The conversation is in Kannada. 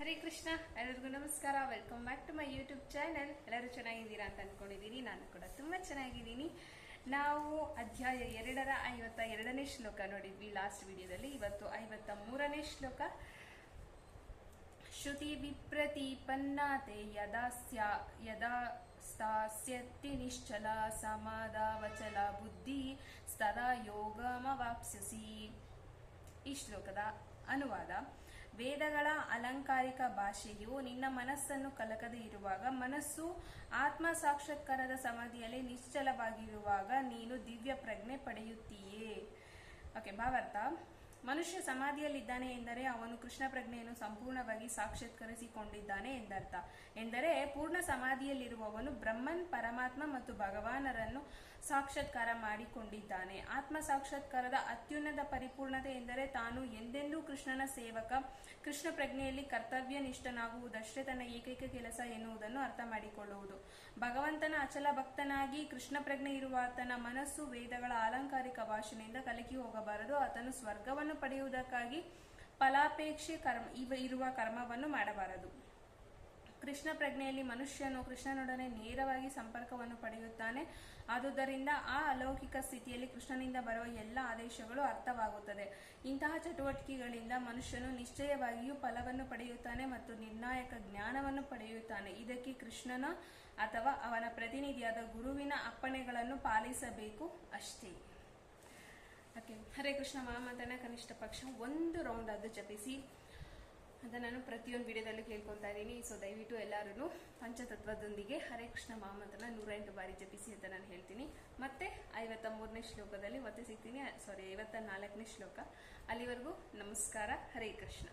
ಹರೇ ಕೃಷ್ಣ, ಎಲ್ಲರಿಗೂ ನಮಸ್ಕಾರ. Welcome back to my YouTube channel ಎಲ್ಲರೂ ಚೆನ್ನಾಗಿದ್ದೀರಾ ಅಂತ ಅನ್ಕೊಂಡಿದ್ದೀನಿ ನಾನು ಕೂಡ ತುಂಬ ಚೆನ್ನಾಗಿದ್ದೀನಿ. ನಾವು ಅಧ್ಯಾಯ ಎರಡರ ಐವತ್ತ ಎರಡನೇ ಶ್ಲೋಕ ನೋಡಿದ್ವಿ ಲಾಸ್ಟ್ ವಿಡಿಯೋದಲ್ಲಿ ಇವತ್ತು ಐವತ್ತ ಮೂರನೇ ಶ್ಲೋಕ. ಶ್ರುತಿ ವಿಪ್ರತಿಪನ್ನಾತೆ ಯದಾ ಸ್ಯಾ ಯದಾ ಸ್ಥಾಸ್ಯತಿ ವಚಲ ಬುದ್ಧಿ ಸ್ತದಾ ಯೋಗಮವಾಪ್ಸ್ಯಸಿ. ಈ ಶ್ಲೋಕದ ಅನುವಾದ ವೇದಗಳ ಅಲಂಕಾರಿಕ ಭಾಷೆಯು ನಿನ್ನ ಮನಸ್ಸನ್ನು ಕಲಕದೆ ಇರುವಾಗ, ಮನಸ್ಸು ಆತ್ಮ ಸಾಕ್ಷಾತ್ಕಾರದ ಸಮಾಧಿಯಲ್ಲಿ ನಿಶ್ಚಲವಾಗಿರುವಾಗ ನೀನು ದಿವ್ಯ ಪ್ರಜ್ಞೆ ಪಡೆಯುತ್ತೀಯೇ. ಓಕೆ ಭಾವಾರ್ಥ. ಮನುಷ್ಯ ಸಮಾಧಿಯಲ್ಲಿದ್ದಾನೆ ಎಂದರೆ ಅವನು ಕೃಷ್ಣ ಪ್ರಜ್ಞೆಯನ್ನು ಸಂಪೂರ್ಣವಾಗಿ ಸಾಕ್ಷಾತ್ಕರಿಸಿಕೊಂಡಿದ್ದಾನೆ ಎಂದರ್ಥ. ಎಂದರೆ ಪೂರ್ಣ ಸಮಾಧಿಯಲ್ಲಿರುವವನು ಬ್ರಹ್ಮನ್, ಪರಮಾತ್ಮ ಮತ್ತು ಭಗವಾನರನ್ನು ಸಾಕ್ಷಾತ್ಕಾರ ಮಾಡಿಕೊಂಡಿದ್ದಾನೆ. ಆತ್ಮ ಸಾಕ್ಷಾತ್ಕಾರದ ಅತ್ಯುನ್ನತ ಪರಿಪೂರ್ಣತೆ ಎಂದರೆ ತಾನು ಎಂದೆಂದೂ ಕೃಷ್ಣನ ಸೇವಕ, ಕೃಷ್ಣ ಪ್ರಜ್ಞೆಯಲ್ಲಿ ಕರ್ತವ್ಯ ನಿಷ್ಠನಾಗುವುದಷ್ಟೇ ತನ್ನ ಏಕೈಕ ಕೆಲಸ ಎನ್ನುವುದನ್ನು ಅರ್ಥ ಮಾಡಿಕೊಳ್ಳುವುದು. ಭಗವಂತನ ಅಚಲ ಭಕ್ತನಾಗಿ ಕೃಷ್ಣ ಪ್ರಜ್ಞೆ ಇರುವ ಆತನ ಮನಸ್ಸು ವೇದಗಳ ಅಲಂಕಾರಿಕ ಭಾಷೆಯಿಂದ ಕಲಕಿ ಹೋಗಬಾರದು. ಆತನು ಸ್ವರ್ಗವನ್ನು ಪಡೆಯುವುದಕ್ಕಾಗಿ ಫಲಾಪೇಕ್ಷೆ ಕರ್ಮ ಇರುವ ಕರ್ಮವನ್ನು ಮಾಡಬಾರದು. ಕೃಷ್ಣ ಪ್ರಜ್ಞೆಯಲ್ಲಿ ಮನುಷ್ಯನು ಕೃಷ್ಣನೊಡನೆ ನೇರವಾಗಿ ಸಂಪರ್ಕವನ್ನು ಪಡೆಯುತ್ತಾನೆ. ಆದುದರಿಂದ ಆ ಅಲೌಕಿಕ ಸ್ಥಿತಿಯಲ್ಲಿ ಕೃಷ್ಣನಿಂದ ಬರುವ ಎಲ್ಲ ಆದೇಶಗಳು ಅರ್ಥವಾಗುತ್ತದೆ. ಇಂತಹ ಚಟುವಟಿಕೆಗಳಿಂದ ಮನುಷ್ಯನು ನಿಶ್ಚಯವಾಗಿಯೂ ಫಲವನ್ನು ಪಡೆಯುತ್ತಾನೆ ಮತ್ತು ನಿರ್ಣಾಯಕ ಜ್ಞಾನವನ್ನು ಪಡೆಯುತ್ತಾನೆ. ಇದಕ್ಕೆ ಕೃಷ್ಣನ ಅಥವಾ ಅವನ ಪ್ರತಿನಿಧಿಯಾದ ಗುರುವಿನ ಅಪ್ಪಣೆಗಳನ್ನು ಪಾಲಿಸಬೇಕು ಅಷ್ಟೇ. ಓಕೆ. ಹರೇ ಕೃಷ್ಣ ಮಹಾಮಂತ್ರನ ಕನಿಷ್ಠ ಪಕ್ಷ ಒಂದು ರೌಂಡ್ ಅದು ಜಪಿಸಿ. ಅಂತ ನಾನು ಪ್ರತಿಯೊಂದು ವಿಡಿಯೋದಲ್ಲೂ ಕೇಳ್ಕೊತಾ ಇದ್ದೀನಿ. ಸೊ ದಯವಿಟ್ಟು ಎಲ್ಲರೂ ಪಂಚತತ್ವದೊಂದಿಗೆ ಹರೇ ಕೃಷ್ಣ ಮಹಾಮಂತ್ರನ ನೂರ ಎಂಟು ಬಾರಿ ಜಪಿಸಿ ಅಂತ ನಾನು ಹೇಳ್ತೀನಿ. ಮತ್ತೆ ಐವತ್ತ ಮೂರನೇ ಶ್ಲೋಕದಲ್ಲಿ ಮತ್ತೆ ಸಿಗ್ತೀನಿ. ಸಾರಿ ಐವತ್ತ ನಾಲ್ಕನೇ ಶ್ಲೋಕ. ಅಲ್ಲಿವರೆಗೂ ನಮಸ್ಕಾರ. ಹರೇ ಕೃಷ್ಣ.